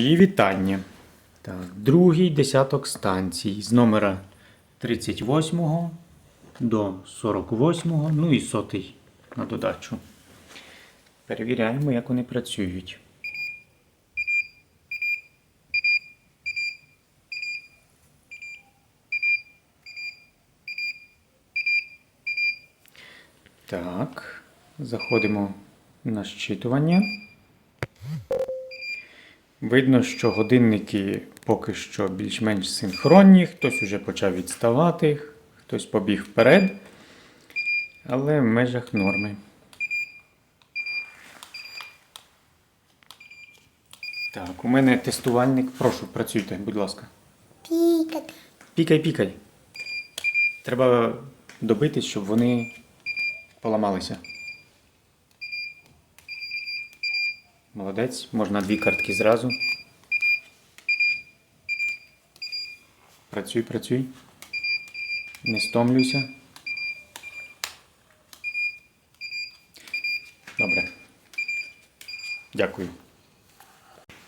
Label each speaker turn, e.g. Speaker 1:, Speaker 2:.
Speaker 1: Її вітання. Так, другий десяток станцій з номера 38 до 48, ну і сотий на додачу. Перевіряємо, як вони працюють. Так, заходимо на щитування. Видно, що годинники поки що більш-менш синхронні, хтось уже почав відставати, хтось побіг вперед, але в межах норми. Так, у мене тестувальник. Прошу, працюйте, будь ласка.
Speaker 2: Пікати.
Speaker 1: Пікай, пікай. Треба добитись, щоб вони поламалися. Молодець, можна дві картки зразу. Працюй, працюй. Не стомлюйся. Добре. Дякую.